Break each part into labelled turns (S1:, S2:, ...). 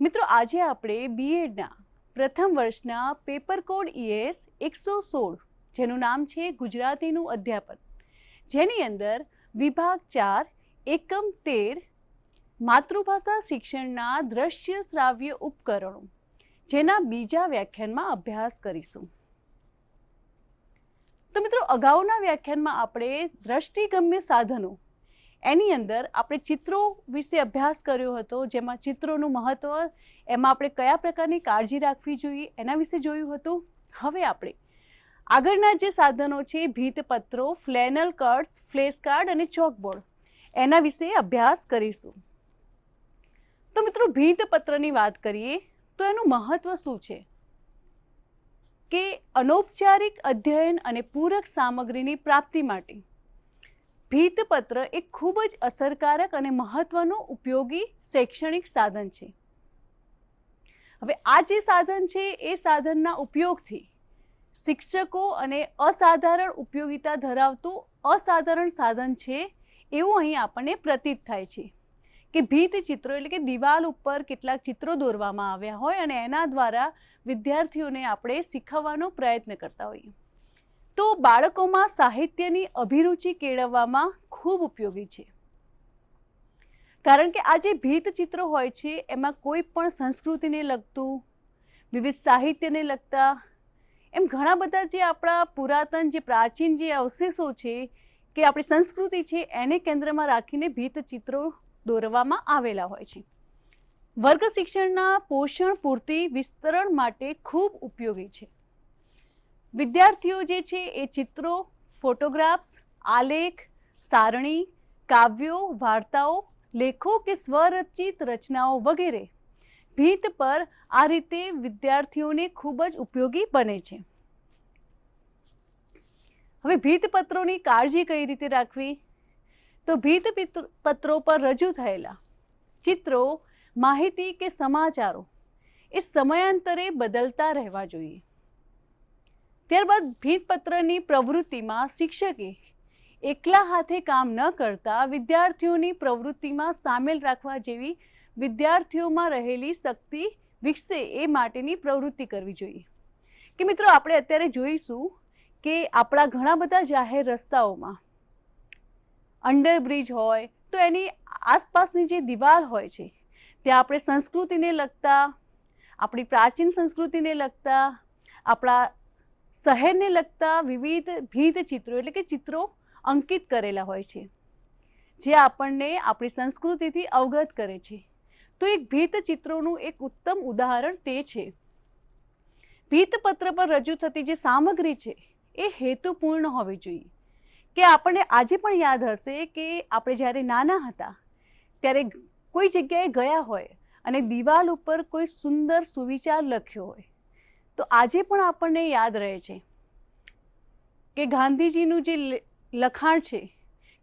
S1: મિત્રો, આજે આપણે બીએડના પ્રથમ વર્ષના પેપર કોડ ઈએસ એકસો સોળ, જેનું નામ છે ગુજરાતીનું અધ્યાપન. જેની અંદર વિભાગ ચાર, એકમ તેર, માતૃભાષા શિક્ષણના દ્રશ્ય શ્રાવ્ય ઉપકરણો, જેના બીજા વ્યાખ્યાનમાં અભ્યાસ કરીશું. તો મિત્રો, અગાઉના વ્યાખ્યાનમાં આપણે દ્રષ્ટિગમ્ય સાધનો એની અંદર આપણે ચિત્રો વિશે અભ્યાસ કર્યો હતો, જેમાં ચિત્રોનું મહત્ત્વ એમાં આપણે કયા પ્રકારની કાળજી રાખવી જોઈએ, એના વિશે જોયું હતું. હવે આપણે આગળના જે સાધનો છે, ભીતપત્રો, ફ્લેનલ કાર્ડ્સ ફ્લેશ કાર્ડ અને ચોકબોર્ડ, એના વિશે અભ્યાસ કરીશું. તો મિત્રો, ભીતપત્રની વાત કરીએ, તો એનું મહત્ત્વ શું છે? કે અનૌપચારિક અધ્યયન અને પૂરક સામગ્રીની પ્રાપ્તિ માટે. ભીતપત્ર એ ખૂબ જ અસરકારક અને મહત્વનું ઉપયોગી શૈક્ષણિક સાધન છે. હવે આ જે સાધન છે, એ સાધનના ઉપયોગથી શિક્ષકો અને અસાધારણ ઉપયોગિતા ધરાવતું અસાધારણ સાધન છે, એવું અહીં આપણને પ્રતીત થાય છે કે ભીત ચિત્રો એટલે કે દિવાલ ઉપર કેટલાક ચિત્રો દોરવામાં આવ્યા હોય અને એના દ્વારા વિદ્યાર્થીઓને આપણે શીખવવાનો પ્રયત્ન કરતા હોઈએ. તો બાળકોમાં સાહિત્યની અભિરુચિ કેળવવામાં ખૂબ ઉપયોગી છે. કારણ કે આ જે ભીત ચિત્રો હોય છે, એમાં કોઈ પણ સંસ્કૃતિને લગતું, વિવિધ સાહિત્યને લગતા, એમ ઘણા બધા જે આપણા પુરાતન જે પ્રાચીન જે અવશેષો છે, કે આપણી સંસ્કૃતિ છે, એને કેન્દ્રમાં રાખીને ભીત ચિત્રો દોરવામાં આવેલા હોય છે. વર્ગ શિક્ષણના પોષણ પૂરતી વિસ્તરણ માટે ખૂબ ઉપયોગી છે. વિદ્યાર્થીઓ જે છે એ ચિત્રો, ફોટોગ્રાફ્સ, આલેખ, સારણી, કાવ્યો, વાર્તાઓ, લેખો કે સ્વરચિત રચનાઓ વગેરે ભીત પર આ રીતે વિદ્યાર્થીઓને ખૂબ જ ઉપયોગી બને છે. હવે ભીતપત્રોની કાળજી કઈ રીતે રાખવી? તો ભીત પિત્ર- પર રજૂ થયેલા ચિત્રો, માહિતી કે સમાચારો એ સમયાંતરે બદલતા રહેવા જોઈએ. ત્યારબાદ ભીતપત્રની પ્રવૃત્તિમાં શિક્ષકે એકલા હાથે કામ ન કરતા વિદ્યાર્થીઓની પ્રવૃત્તિમાં સામેલ રાખવા જેવી વિદ્યાર્થીઓમાં રહેલી શક્તિ વિકસે એ માટેની પ્રવૃત્તિ કરવી જોઈએ. કે મિત્રો, આપણે અત્યારે જોઈશું કે આપણા ઘણા બધા જાહેર રસ્તાઓમાં અંડરબ્રિજ હોય, તો એની આસપાસની જે દિવાલ હોય છે, ત્યાં આપણે સંસ્કૃતિને લગતા, આપણી પ્રાચીન સંસ્કૃતિને લગતા, આપણા શહેરને લગતા વિવિધ ભીત ચિત્રો એટલે કે ચિત્રો અંકિત કરેલા હોય છે, જે આપણને આપણી સંસ્કૃતિથી અવગત કરે છે. તો એક ભીત ચિત્રોનું એક ઉત્તમ ઉદાહરણ તે છે. ભીતપત્ર પર રજૂ થતી જે સામગ્રી છે, એ હેતુપૂર્ણ હોવી જોઈએ. કે આપણને આજે પણ યાદ હશે કે આપણે જ્યારે નાના હતા, ત્યારે કોઈ જગ્યાએ ગયા હોય અને દિવાલ ઉપર કોઈ સુંદર સુવિચાર લખ્યો હોય તો આજે પણ આપણને યાદ રહે છે કે ગાંધીજીનું જે લખાણ છે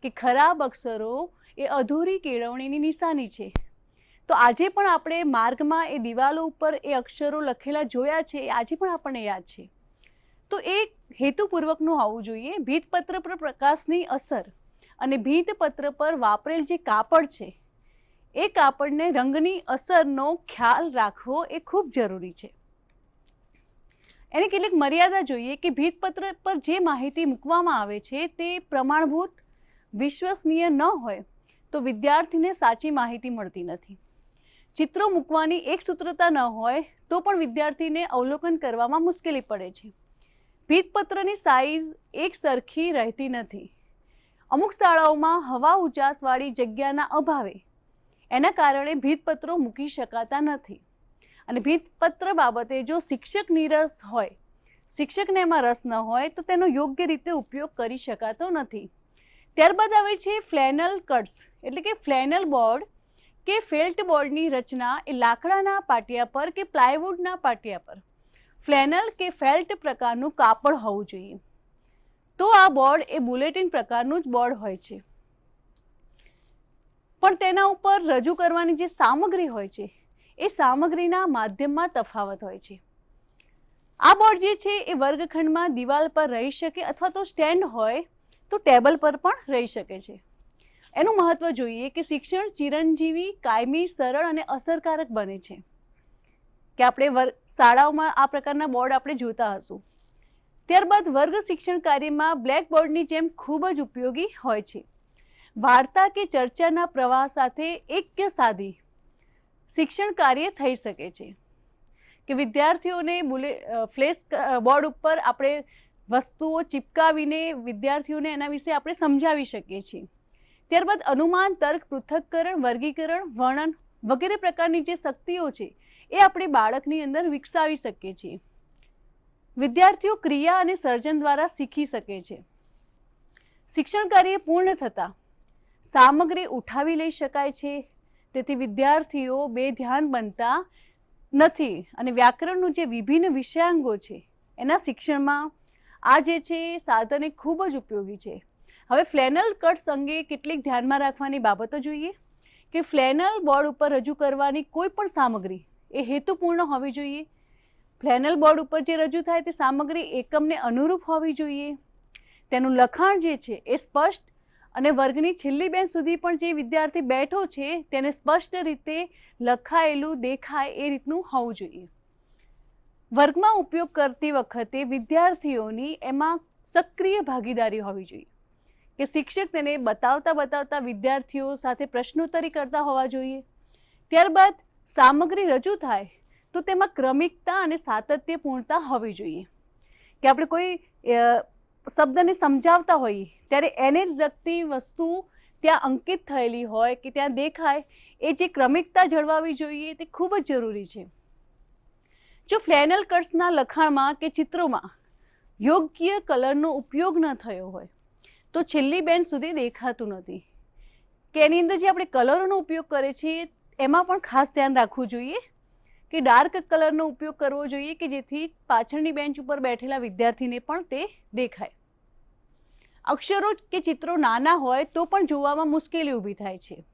S1: કે ખરાબ અક્ષરો એ અધૂરી કેળવણીની નિશાની છે. તો આજે પણ આપણે માર્ગમાં એ દિવાલો ઉપર એ અક્ષરો લખેલા જોયા છે એ આજે પણ આપણને યાદ છે. તો એ હેતુપૂર્વકનું હોવું જોઈએ. ભીતપત્ર પર પ્રકાશની અસર અને ભીતપત્ર પર વાપરેલ જે કાપડ છે, એ કાપડને રંગની અસરનો ખ્યાલ રાખવો એ ખૂબ જરૂરી છે. એની કેટલીક મર્યાદા જોઈએ કે ભીતપત્ર પર જે માહિતી મૂકવામાં આવે છે તે પ્રમાણભૂત, વિશ્વસનીય ન હોય તો વિદ્યાર્થીને સાચી માહિતી મળતી નથી. ચિત્રો મૂકવાની એક સૂત્રતા ન હોય તો પણ વિદ્યાર્થીને અવલોકન કરવામાં મુશ્કેલી પડે છે. ભીતપત્રની સાઇઝ એક સરખી રહેતી નથી. અમુક શાળાઓમાં હવા ઉજાસવાળી જગ્યાના અભાવે એના કારણે ભીતપત્રો મૂકી શકાતા નથી. અને ભીતપત્ર બાબતે જો શિક્ષક રસ હોય, શિક્ષકને એમાં રસ ન હોય, તો તેનો યોગ્ય રીતે ઉપયોગ કરી શકાતો નથી. ત્યારબાદ આવે છે ફ્લેનલ કટ્સ, એટલે કે ફ્લેનલ બોર્ડ કે ફેલ્ટ બોર્ડની રચના એ લાકડાના પાટિયા પર કે પ્લાયવુડના પાટિયા પર. ફ્લેનલ કે ફેલ્ટ પ્રકારનું કાપડ હોવું જોઈએ. તો આ બોર્ડ એ બુલેટિન પ્રકારનું જ બોર્ડ હોય છે. પણ તેના ઉપર રજૂ કરવાની જે સામગ્રી હોય છે એ સામગ્રીના માધ્યમમાં તફાવત હોય છે. આ બોર્ડ જે છે એ વર્ગખંડમાં દિવાલ પર રહી શકે અથવા તો સ્ટેન્ડ હોય તો ટેબલ પર પણ રહી શકે છે. એનું મહત્ત્વ જોઈએ કે શિક્ષણ ચિરંજીવી, કાયમી, સરળ અને અસરકારક બને છે. કે આપણે વર્ગ શાળાઓમાં આ પ્રકારના બોર્ડ આપણે જોતા હશું. ત્યારબાદ વર્ગ શિક્ષણ કાર્યમાં બ્લેકબોર્ડની જેમ ખૂબ જ ઉપયોગી હોય છે. વાર્તા કે ચર્ચાના પ્રવાહ સાથે એક કે સાધી શિક્ષણ કાર્ય થઈ શકે છે. કે વિદ્યાર્થીઓને બુલે અ, ફ્લેશ બોર્ડ ઉપર આપણે વસ્તુઓ ચિપકાવીને વિદ્યાર્થીઓને એના વિશે આપણે સમજાવી શકીએ છીએ. ત્યારબાદ અનુમાન તર્ક પૃથક્કરણ વર્ગીકરણ વર્ણન વગેરે પ્રકારની જે શક્તિઓ છે એ આપણે બાળકની અંદર વિકસાવી શકીએ છીએ. વિદ્યાર્થીઓ ક્રિયા અને સર્જન દ્વારા શીખી શકે છે. શિક્ષણ કાર્ય પૂર્ણ થતાં સામગ્રી ઉઠાવી લઈ શકાય છે તેથી વિદ્યાર્થીઓ બે ધ્યાન બનતા નથી. અને વ્યાકરણનું જે વિભિન્ન વિષયાંગો છે, એના શિક્ષણમાં આ જે છે, સાધન એ ખૂબ જ ઉપયોગી છે. હવે ફ્લેનલ કટ્સ અંગે કેટલીક ધ્યાનમાં રાખવાની બાબતો જોઈએ? કે ફ્લેનલ બોર્ડ ઉપર રજૂ કરવાની કોઈ પણ સામગ્રી એ હેતુપૂર્ણ હોવી જોઈએ? ફ્લેનલ બોર્ડ ઉપર જે રજૂ થાય તે સામગ્રી એકમને અનુરૂપ હોવી જોઈએ? તેનું લખાણ જે છે એ સ્પષ્ટ અને વર્ગની છેલ્લી બેન્ચ સુધી પણ જે વિદ્યાર્થી બેઠો છે, તેને સ્પષ્ટ રીતે લખાયેલું દેખાય એ રીતનું હોવું જોઈએ. વર્ગમાં ઉપયોગ કરતી વખતે વિદ્યાર્થીઓની એમાં સક્રિય ભાગીદારી હોવી જોઈએ. કે શિક્ષક તેને બતાવતા બતાવતા વિદ્યાર્થીઓ સાથે પ્રશ્નોત્તરી કરતા હોવા જોઈએ. ત્યારબાદ સામગ્રી રજૂ થાય તો તેમાં ક્રમિકતા અને સાતત્યપૂર્ણતા હોવી જોઈએ. કે આપણે કોઈ શબ્દને સમજાવતા હોઈએ ત્યારે એને જ લગતી વસ્તુ ત્યાં અંકિત થયેલી હોય કે ત્યાં દેખાય, એ જે ક્રમિકતા જળવાવી જોઈએ તે ખૂબ જ જરૂરી છે. જો ફ્લેનલ કટ્સના લખાણમાં કે ચિત્રોમાં યોગ્ય કલરનો ઉપયોગ ન થયો હોય, તો છેલ્લી બેન્ચ સુધી દેખાતું નથી. કે એની અંદર જે આપણે કલરોનો ઉપયોગ કરીએ છીએ, એમાં પણ ખાસ ધ્યાન રાખવું જોઈએ. કે ડાર્ક કલરનો ઉપયોગ કરવો જોઈએ કે જેથી પાછળની બેન્ચ ઉપર બેઠેલા વિદ્યાર્થીને પણ તે દેખાય. અક્ષરો કે ચિત્રો નાના હોય તો પણ જોવામાં મુશ્કેલી ઊભી થાય છે.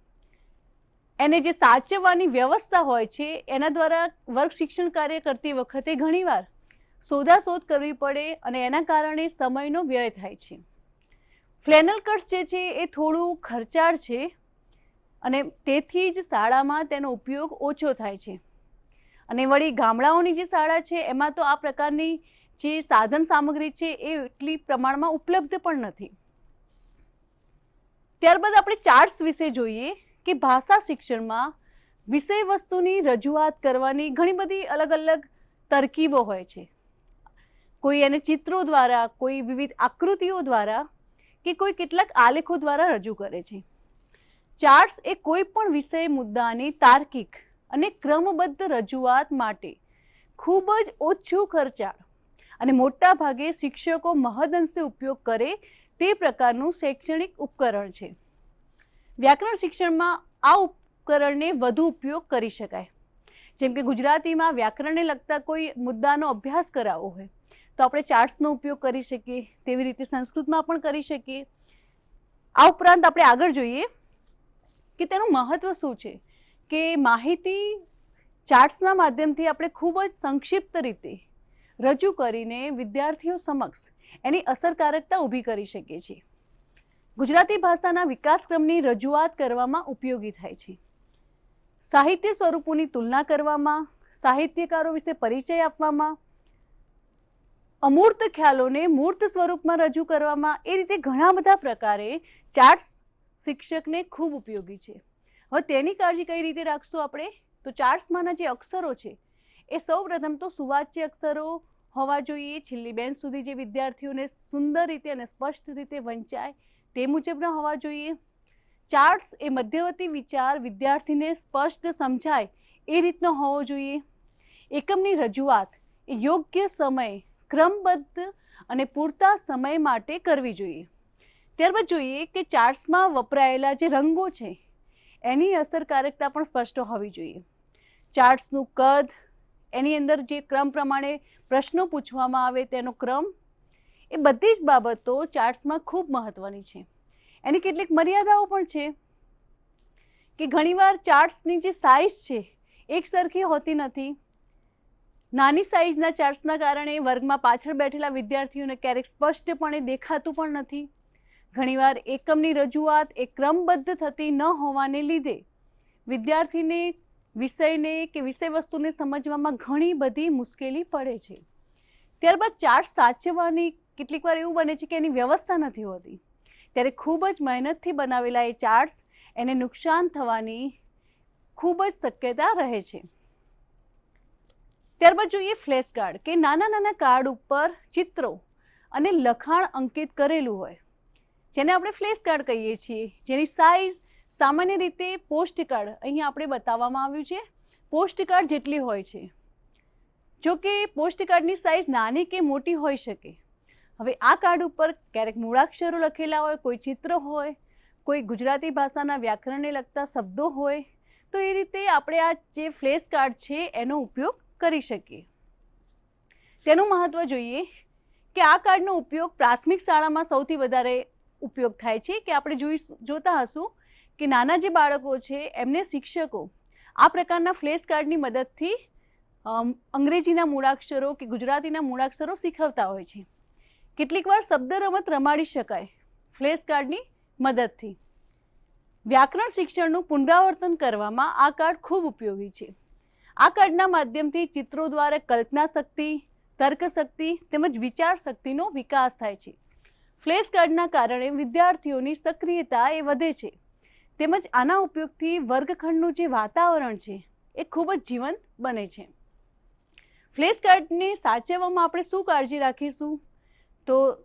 S1: એને જે સાચવવાની વ્યવસ્થા હોય છે, એના દ્વારા વર્ગ શિક્ષણ કાર્ય કરતી વખતે ઘણીવાર શોધાશોધ કરવી પડે અને એના કારણે સમયનો વ્યય થાય છે. ફ્લેનલ કટ્સ જે છે, એ થોડું ખર્ચાળ છે અને તેથી જ શાળામાં તેનો ઉપયોગ ઓછો થાય છે. અને વળી ગામડાઓની જે શાળા છે, એમાં તો આ પ્રકારની જે સાધન સામગ્રી છે, એ એટલી પ્રમાણમાં ઉપલબ્ધ પણ નથી. ત્યારબાદ આપણે ચાર્ટ્સ વિશે જોઈએ કે ભાષા શિક્ષણમાં વિષય વસ્તુની રજૂઆત કરવાની ઘણી બધી અલગ અલગ તરકીબો હોય છે. કોઈ એને ચિત્રો દ્વારા, કોઈ વિવિધ આકૃતિઓ દ્વારા કે કોઈ કેટલાક આલેખો દ્વારા રજૂ કરે છે. ચાર્ટ્સ એ કોઈ પણ વિષય મુદ્દાની તાર્કિક અને ક્રમબદ્ધ રજૂઆત માટે ખૂબ જ ઓછું ખર્ચાળ અને મોટા ભાગે શિક્ષકો મહદઅંશે ઉપયોગ કરે તે પ્રકારનું શૈક્ષણિક ઉપકરણ છે. વ્યાકરણ શિક્ષણમાં આ ઉપકરણને વધુ ઉપયોગ કરી શકાય. જેમ કે ગુજરાતીમાં વ્યાકરણને લગતા કોઈ મુદ્દાનો અભ્યાસ કરાવવો હોય, તો આપણે ચાર્ટ્સનો ઉપયોગ કરી શકીએ, તેવી રીતે સંસ્કૃતમાં પણ કરી શકીએ. આ ઉપરાંત આપણે આગળ જોઈએ કે તેનું મહત્ત્વ શું છે. કે માહિતી ચાર્ટ્સના માધ્યમથી આપણે ખૂબ જ સંક્ષિપ્ત રીતે રજૂ કરીને વિદ્યાર્થીઓ સમક્ષ એની અસરકારકતા ઊભી કરી શકીએ છીએ. ગુજરાતી ભાષાના વિકાસક્રમની રજૂઆત કરવામાં ઉપયોગી થાય છે. સાહિત્ય સ્વરૂપોની તુલના કરવામાં, સાહિત્યકારો વિશે પરિચય આપવામાં, અમૂર્ત ખ્યાલોને મૂર્ત સ્વરૂપમાં રજૂ કરવામાં, એ રીતે ઘણા બધા પ્રકારે ચાર્ટ્સ શિક્ષકને ખૂબ ઉપયોગી છે. હવે તેની કાળજી કઈ રીતે રાખશું આપણે? તો ચાર્ટ્સમાંના જે અક્ષરો છે, એ સૌ પ્રથમ તો સુવાચ્ય અક્ષરો હોવા જોઈએ. છેલ્લી બેન્ચ સુધી જે વિદ્યાર્થીઓને સુંદર રીતે અને સ્પષ્ટ રીતે વંચાય તે મુજબના હોવા જોઈએ. ચાર્ટ્સ એ મધ્યવર્તી વિચાર વિદ્યાર્થીને સ્પષ્ટ સમજાય એ રીતનો હોવો જોઈએ. એકમની રજૂઆત એ યોગ્ય સમય, ક્રમબદ્ધ અને પૂરતા સમય માટે કરવી જોઈએ. ત્યારબાદ જોઈએ કે ચાર્ટ્સમાં વપરાયેલા જે રંગો છે એની અસરકારકતા પણ સ્પષ્ટ હોવી જોઈએ. ચાર્ટ્સનું કદ, એની અંદર જે ક્રમ પ્રમાણે પ્રશ્નો પૂછવામાં આવે તેનો ક્રમ, એ બધી જ બાબતો ચાર્ટ્સમાં ખૂબ મહત્ત્વની છે. એની કેટલીક મર્યાદાઓ પણ છે કે ઘણીવાર ચાર્ટ્સની જે સાઇઝ છે, એક સરખી હોતી નથી. નાની સાઇઝના ચાર્ટ્સના કારણે વર્ગમાં પાછળ બેઠેલા વિદ્યાર્થીઓને ક્યારેક સ્પષ્ટપણે દેખાતું પણ નથી. ઘણીવાર એકમની રજૂઆત એ ક્રમબદ્ધ થતી ન હોવાને લીધે વિદ્યાર્થીને વિષયને કે વિષય વસ્તુને સમજવામાં ઘણી બધી મુશ્કેલી પડે છે. ત્યારબાદ ચાર્ટ સાચવવાની કેટલીક વાર એવું બને છે કે એની વ્યવસ્થા નથી હોતી. ત્યારે ખૂબ જ મહેનતથી બનાવેલા એ ચાર્ટ્સ એને નુકસાન થવાની ખૂબ જ શક્યતા રહે છે. ત્યારબાદ જોઈએ ફ્લેશ કાર્ડ કે નાના નાના કાર્ડ ઉપર ચિત્રો અને લખાણ અંકિત કરેલું હોય. જેને આપણે ફ્લેશ કાર્ડ કહીએ છીએ, જેની સાઇઝ સામાન્ય રીતે પોસ્ટ કાર્ડ અહીંયા આપણે બતાવવામાં આવ્યું છે. પોસ્ટ કાર્ડ જેટલી હોય છે. જો કે પોસ્ટ કાર્ડની સાઇઝ નાની કે મોટી હોઈ શકે. હવે આ કાર્ડ ઉપર ક્યારેક મૂળાક્ષરો લખેલા હોય, કોઈ ચિત્ર હોય, કોઈ ગુજરાતી ભાષાના વ્યાકરણને લગતા શબ્દો હોય, તો એ રીતે આપણે આ જે ફ્લેશ કાર્ડ છે એનો ઉપયોગ કરી શકીએ. તેનું મહત્ત્વ જોઈએ કે આ કાર્ડનો ઉપયોગ પ્રાથમિક શાળામાં સૌથી વધારે ઉપયોગ થાય છે કે આપણે જોઈ જોતા હશું કે નાના જે બાળકો છે, એમને શિક્ષકો આ પ્રકારના ફ્લેશ કાર્ડની મદદથી અંગ્રેજીના મૂળાક્ષરો કે ગુજરાતીના મૂળાક્ષરો શીખવતા હોય છે. કેટલીક વાર શબ્દ રમત રમાડી શકાય ફ્લેશ કાર્ડની મદદથી. વ્યાકરણ શિક્ષણનું પુનરાવર્તન કરવામાં આ કાર્ડ ખૂબ ઉપયોગી છે. આ કાર્ડના માધ્યમથી ચિત્રો દ્વારા કલ્પના શક્તિ, તર્ક શક્તિ તેમજ વિચાર શક્તિનો વિકાસ થાય છે. ફ્લેશ કાર્ડના કારણે વિદ્યાર્થીઓની સક્રિયતા એ વધે છે. તેમજ આના ઉપયોગથી વર્ગખંડનું જે વાતાવરણ છે, એ ખૂબ જ જીવંત બને છે. ફ્લેશ કાર્ડને સાચવવામાં આપણે શું કાળજી રાખીશું? તો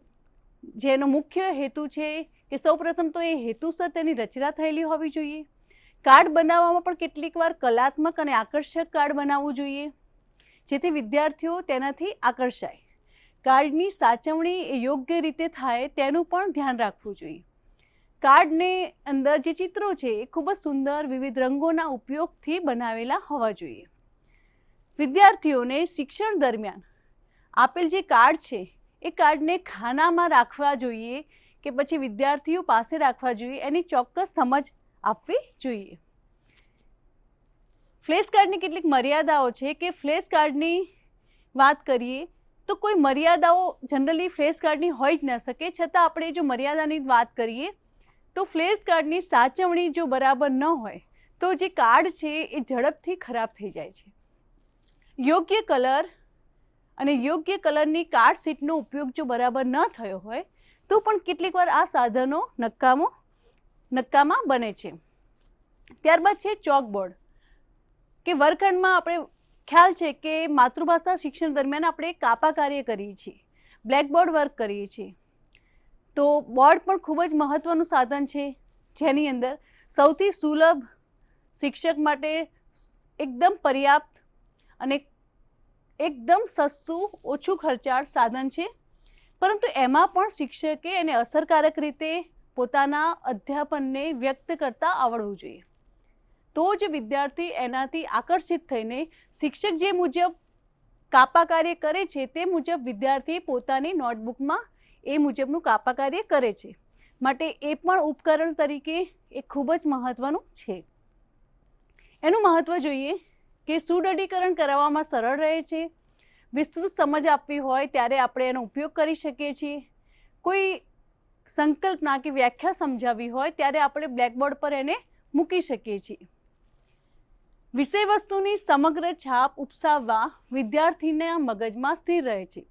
S1: જેનો મુખ્ય હેતુ છે કે સૌપ્રથમ તો એ હેતુસર તેની રચના થયેલી હોવી જોઈએ. કાર્ડ બનાવવામાં પણ કેટલીક વાર કલાત્મક અને આકર્ષક કાર્ડ બનાવવું જોઈએ. જેથી વિદ્યાર્થીઓ તેનાથી આકર્ષાય. કાર્ડની સાચવણી એ યોગ્ય રીતે થાય તેનું પણ ધ્યાન રાખવું જોઈએ. કાર્ડને અંદર જે ચિત્રો છે એ ખૂબ જ સુંદર વિવિધ રંગોના ઉપયોગથી બનાવેલા હોવા જોઈએ. વિદ્યાર્થીઓને શિક્ષણ દરમિયાન આપેલ જે કાર્ડ છે એ કાર્ડને ખાનામાં રાખવા જોઈએ કે પછી વિદ્યાર્થીઓ પાસે રાખવા જોઈએ એની ચોક્કસ સમજ આપવી જોઈએ. ફ્લેશ કાર્ડની કેટલીક મર્યાદાઓ છે કે ફ્લેશ કાર્ડની વાત કરીએ તો કોઈ મર્યાદાઓ જનરલી ફ્લેશ કાર્ડની હોઈ જ ન શકે. છતાં આપણે જો મર્યાદાની વાત કરીએ, તો ફ્લેશ કાર્ડની સાચવણી જો બરાબર ન હોય, તો જે કાર્ડ છે એ ઝડપથી ખરાબ થઈ જાય છે. યોગ્ય કલર અને યોગ્ય કલરની કાર્ડ શીટનો ઉપયોગ જો બરાબર ન થયો હોય, તો પણ કેટલીક વાર આ સાધનો નકામો નક્કામાં બને છે. ત્યારબાદ છે ચોકબોર્ડ, કે વર્ગખંડમાં આપણે ખ્યાલ છે કે માતૃભાષા શિક્ષણ દરમિયાન આપણે કાપા કાર્ય કરીએ છીએ, બ્લેકબોર્ડ વર્ક કરીએ છીએ. તો બોર્ડ પણ ખૂબ જ મહત્ત્વનું સાધન છે, જેની અંદર સૌથી સુલભ શિક્ષક માટે એકદમ પર્યાપ્ત અને એકદમ સસ્તું, ઓછું ખર્ચાળ સાધન છે. પરંતુ એમાં પણ શિક્ષકે એને અસરકારક રીતે પોતાના અધ્યાપનને વ્યક્ત કરતાં આવડવું જોઈએ. તો જ વિદ્યાર્થી એનાથી આકર્ષિત થઈને શિક્ષક જે મુજબ કાપા કાર્ય કરે છે, તે મુજબ વિદ્યાર્થી પોતાની નોટબુકમાં એ મુજબનું કાપા કાર્ય કરે છે. માટે એ પણ ઉપકરણ તરીકે એ ખૂબ જ મહત્ત્વનું છે. એનું મહત્ત્વ જોઈએ કે સુદઢીકરણ કરાવવામાં સરળ રહે છે. વિસ્તૃત સમજ આપવી હોય ત્યારે આપણે એનો ઉપયોગ કરી શકીએ છીએ. કોઈ સંકલ્પના કે વ્યાખ્યા સમજાવવી હોય ત્યારે આપણે બ્લેકબોર્ડ પર એને મૂકી શકીએ છીએ. વિષય વસ્તુની સમગ્ર છાપ ઉપસાવવા વિદ્યાર્થીના મગજમાં સ્થિર રહે છે.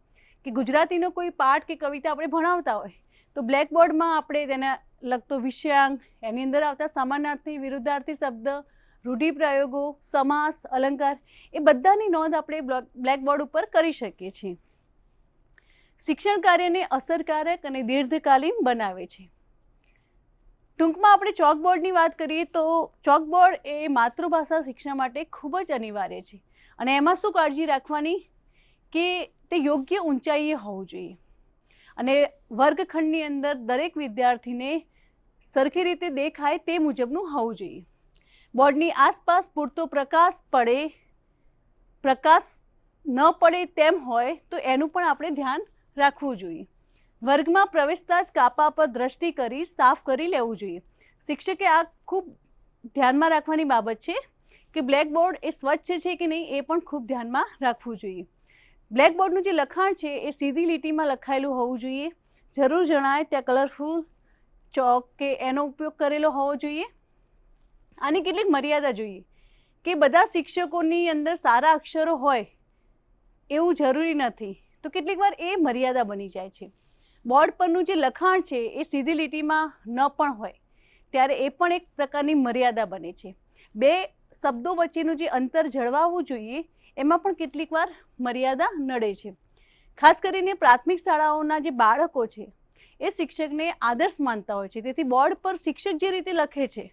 S1: કે ગુજરાતીનો કોઈ પાઠ કે કવિતા આપણે ભણાવતા હોય, તો બ્લેકબોર્ડમાં આપણે તેના લગતો વિષયાંક, એની અંદર આવતા સમાનાર્થી, વિરુદ્ધાર્થી શબ્દ, રૂઢિપ્રયોગો, સમાસ, અલંકાર, એ બધાની નોંધ આપણે બ્લેકબોર્ડ ઉપર કરી શકીએ છીએ. શિક્ષણ કાર્યને અસરકારક અને દીર્ઘકાલીન બનાવે છે. ટૂંકમાં આપણે ચોકબોર્ડની વાત કરીએ તો ચોકબોર્ડ એ માતૃભાષા શિક્ષણ માટે ખૂબ જ અનિવાર્ય છે. અને એમાં શું કાળજી રાખવાની? કે તે યોગ્ય ઊંચાઈએ હોવું જોઈએ. અને વર્ગખંડની અંદર દરેક વિદ્યાર્થીને સરખી રીતે દેખાય તે મુજબનું હોવું જોઈએ. બોર્ડની આસપાસ પૂરતો પ્રકાશ પડે, પ્રકાશ ન પડે તેમ હોય તો એનું પણ આપણે ધ્યાન રાખવું જોઈએ. વર્ગમાં પ્રવેશતા જ કાપા પર દ્રષ્ટિ કરી સાફ કરી લેવું જોઈએ. શિક્ષકે આ ખૂબ ધ્યાનમાં રાખવાની બાબત છે કે બ્લેકબોર્ડ એ સ્વચ્છ છે કે નહીં એ પણ ખૂબ ધ્યાનમાં રાખવું જોઈએ. બ્લેકબોર્ડનું જે લખાણ છે એ સીધી લીટીમાં લખાયેલું હોવું જોઈએ. જરૂર જણાય ત્યાં કલરફુલ ચોક કે એનો ઉપયોગ કરેલો હોવો જોઈએ. આની કેટલીક મર્યાદા જોઈએ કે બધા શિક્ષકોની અંદર સારા અક્ષરો હોય એવું જરૂરી નથી. તો કેટલીક વાર એ મર્યાદા બની જાય છે. બોર્ડ પરનું જે લખાણ છે, એ સીધી લીટીમાં ન પણ હોય, ત્યારે એ પણ એક પ્રકારની મર્યાદા બને છે. બે શબ્દો વચ્ચેનું જે અંતર જળવાવું જોઈએ, એમાં પણ કેટલીક વાર મર્યાદા નડે છે. ખાસ કરીને પ્રાથમિક શાળાઓના જે બાળકો છે, એ શિક્ષકને આદર્શ માનતા હોય છે. તેથી બોર્ડ પર શિક્ષક જે રીતે લખે છે,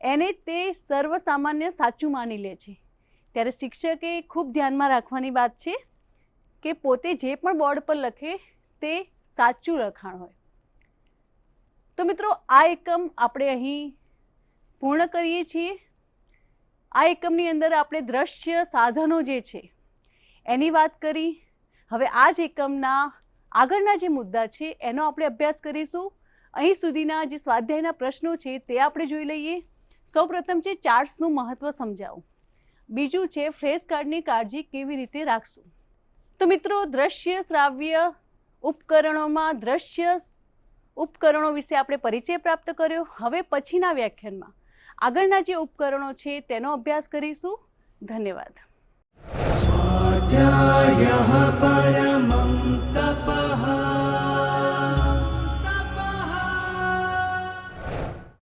S1: એને તે સર્વસામાન્ય સાચું માની લે છે. ત્યારે શિક્ષકે ખૂબ ધ્યાનમાં રાખવાની વાત છે કે પોતે જે પણ બોર્ડ પર લખે તે સાચું લખાણ હોય. તો મિત્રો, આ એકમ આપણે અહીં પૂર્ણ કરીએ છીએ. આ એકમની અંદર આપણે દ્રશ્ય સાધનો જે છે, એની વાત કરી. હવે આ જ એકમના આગળના જે મુદ્દા છે, એનો આપણે અભ્યાસ કરીશું. અહીં સુધીના જે સ્વાધ્યાયના પ્રશ્નો છે, તે આપણે જોઈ લઈએ. સૌપ્રથમ છે, ચાર્ટ્સનું મહત્ત્વ સમજાવું. બીજું છે ફ્લેશ કાર્ડની કાળજી કેવી રીતે રાખશું? તો મિત્રો, દ્રશ્ય, શ્રાવ્ય ઉપકરણોમાં દ્રશ્ય ઉપકરણો વિશે આપણે પરિચય પ્રાપ્ત કર્યો. હવે પછીના વ્યાખ્યાનમાં આગળના જે ઉપકરણો છે તેનો અભ્યાસ કરીશું. ધન્યવાદ.
S2: સ્વાધ્યાય